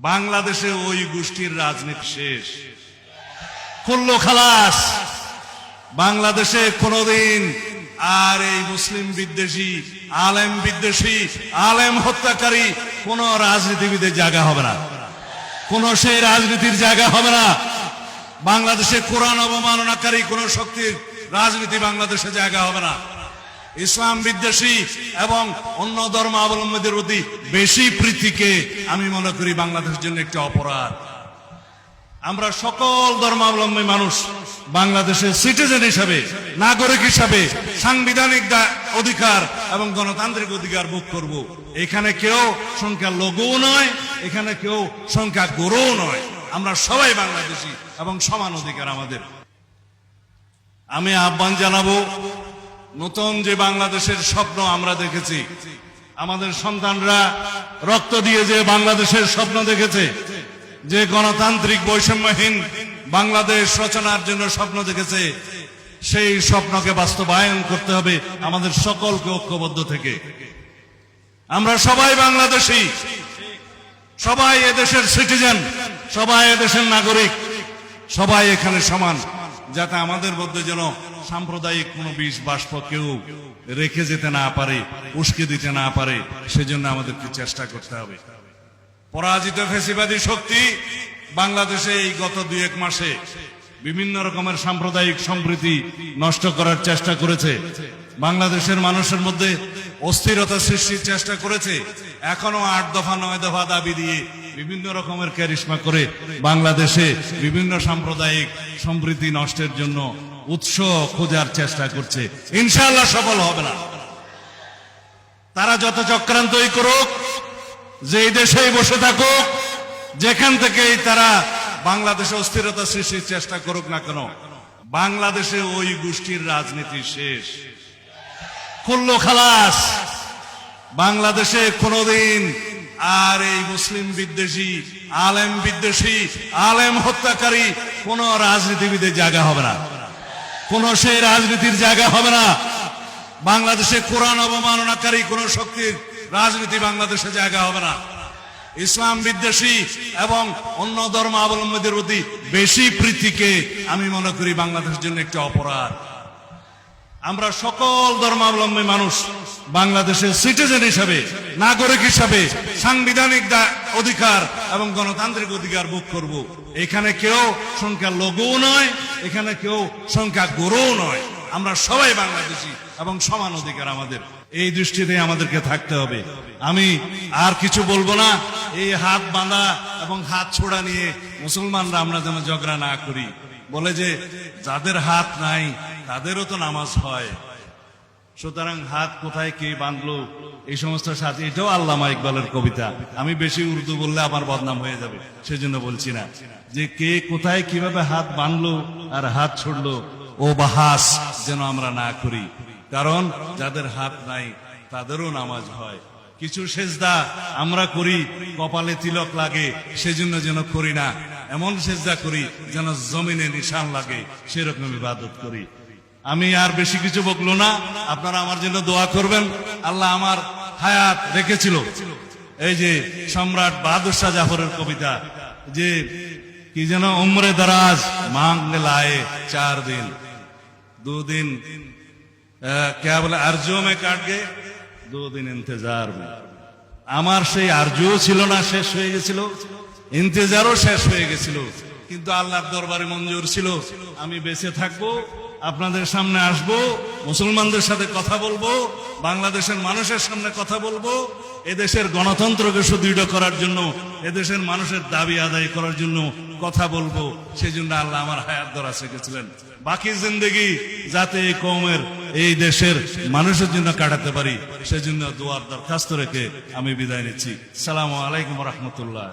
বাংলাদেশে ওই গোষ্ঠীর রাজনীতি শেষ। করল খালাস। বাংলাদেশে কোনোদিন আর এই মুসলিম বিদ্বেষী, আলেম বিদ্বেষী, আলেম হত্যাকারী কোন রাজনীতিবিদের জায়গা হবে না। কোন সেই রাজনীতির জায়গা হবে না। বাংলাদেশে কোরআন অবমাননাকারী কোন শক্তির রাজনীতি বাংলাদেশে জায়গা হবে না। ইসলাম বিদ্বেষী এবং অন্য ধর্মাবলম্বীদের প্রতি বেশি প্রীতিকে আমি মনে করি বাংলাদেশের জন্য একটি অপরাধ। আমরা সকল ধর্মাবলম্বী মানুষ বাংলাদেশের সিটিজেন হিসাবে, নাগরিক হিসাবে, সাংবিধানিক অধিকার এবং গণতান্ত্রিক অধিকার ভোগ করব। এখানে কেউ সংখ্যা লঘুও নয়, এখানে কেউ সংখ্যা গরুও নয়। আমরা সবাই বাংলাদেশি এবং সমান অধিকার আমাদের। আমি আহ্বান জানাব নতুন যে বাংলাদেশের স্বপ্ন আমরা দেখেছি, আমাদের সন্তানরা রক্ত দিয়ে যে বাংলাদেশের স্বপ্ন দেখেছে, যে গণতান্ত্রিক বৈষম্যহীন বাংলাদেশ রচনার জন্য স্বপ্ন দেখেছে, সেই স্বপ্নকে বাস্তবায়ন করতে হবে আমাদের সকলকে ঐক্যবদ্ধ থেকে। আমরা সবাই বাংলাদেশী, সবাই এদেশের সিটিজেন, সবাই এদেশের নাগরিক, সবাই এখানে সমান, যাতে আমাদের মধ্যে যেন সাম্প্রদায়িক কোনো বিষ বাষ্প কেউ রেখে যেতে না পারে, উস্কে দিতে না পারে, সেজন্য আমাদেরকে চেষ্টা করতে হবে। পরাজিত ফেসিবাদী শক্তি বাংলাদেশে এই গত দুই এক মাসে বিভিন্ন রকমের সাম্প্রদায়িক সম্প্রীতি নষ্ট করার চেষ্টা করেছে। বাংলাদেশের মানুষের মধ্যে অস্থিরতা সৃষ্টির চেষ্টা করেছে। এখনও আট দফা, নয় দফা দাবি দিয়ে বিভিন্ন রকমের ক্যারিশমা করে বাংলাদেশে বিভিন্ন সাম্প্রদায়িক সম্প্রীতি নষ্টের জন্য উৎস খোঁজার চেষ্টা করছে। ইনশাআল্লাহ সফল হবে না। তারা যত চক্রান্তই করুক যে এই দেশেই বসে থাকুক, যেখান থেকেই তারা বাংলাদেশে অস্থিরতা সৃষ্টির চেষ্টা করুক না কেন, বাংলাদেশে ওই গোষ্ঠীর রাজনীতি শেষ। করল খালাস। বাংলাদেশে কোনোদিন আর এই মুসলিম বিদ্বেষী, আলেম বিদ্বেষী, আলেম হত্যাকারী, কোন রাজনীতিবিদের জায়গা হবে না। কোন সেই রাজনীতির জায়গা হবে না। বাংলাদেশে কোরআন অবমাননাকারী কোন শক্তির রাজনীতি বাংলাদেশে জায়গা হবে না। ইসলাম বিদ্বেষী এবং অন্য ধর্মাবলম্বীদের প্রতি বেশি প্রীতিকে আমি মনে করি বাংলাদেশের জন্য একটি অপরাধ। আমরা সকল ধর্মাবলম্বী মানুষ বাংলাদেশের সিটিজেন হিসাবে, নাগরিক হিসাবে, সাংবিধানিক অধিকার এবং গণতান্ত্রিক অধিকার ভোগ করব। এখানে কেউ সংখ্যা লঘুও নয়, এখানে কেউ সংখ্যা গরুও নয়। আমরা সবাই বাংলাদেশি এবং সমান অধিকার আমাদের। এই দৃষ্টিতে আমাদেরকে থাকতে হবে। আমি আর কিছু বলব না। এই হাত বাঁধা এবং হাত ছোড়া নিয়ে মুসলমানরা আমরা যেন ঝগড়া না করি। বলে যে, যাদের হাত নাই তাদেরও তো নামাজ হয়। সুতরাং হাত কোথায় কে বাঁধলো, এই সমস্ত সাথে এটাও আল্লামা ইকবালের কবিতা। আমি বেশি উর্দু বললে আমার বদনাম হয়ে যাবে, সেজন্য বলছি না। যে কে কোথায় কীভাবে হাত বাঁধলো আর হাত ছুড়লো, ও বাহাস যেন আমরা না করি। কারণ যাদের হাত নাই, তাদেরও নামাজ হয়। কিছু সেজদা আমরা করি, কপালে তিলক লাগে, সেজন্য যেন করি না। এমন সেজদা করি যেন জমিনে নিশান লাগে, সেরকম ইবাদত করি। আমি আর বেশি কিছু বকলো না। আপনারা আমার জন্য দোয়া করবেন। আল্লাহ আমার হায়াত রেখেছিল। এই যে সম্রাট বাহাদুর শাহ জাফরের কবিতা, যে কি যেন উমরে দারাজ মাংলে লায়ে চার দিন। দুদিন কে বলে আরজু মে গে দুদিন ইন্তজার আমার সেই আরজুও ছিল না, শেষ হয়ে গেছিল। ইন্তজারও শেষ হয়ে গেছিল। কিন্তু আল্লাহর দরবারে মঞ্জুর ছিল। আমি বেঁচে থাকব, আপনাদের সামনে আসব, মুসলমানদের সাথে কথা বলব, বাংলাদেশের মানুষের সামনে কথা বলব, এদেশের গণতন্ত্রকে সুদৃঢ় করার জন্য, এদেশের মানুষের দাবি আদায় করার জন্য কথা বলব সেই জন্য আল্লাহ আমার হায়াত ধরা শিখেছিলেন। বাকি জিন্দগি যাতে এই কৌমের এই দেশের মানুষের জন্য কাটাতে পারি, সেজন্য দোয়ার দরখাস্ত রেখে আমি বিদায় নিচ্ছি। সালাম আলাইকুম রহমতুল্লাহ।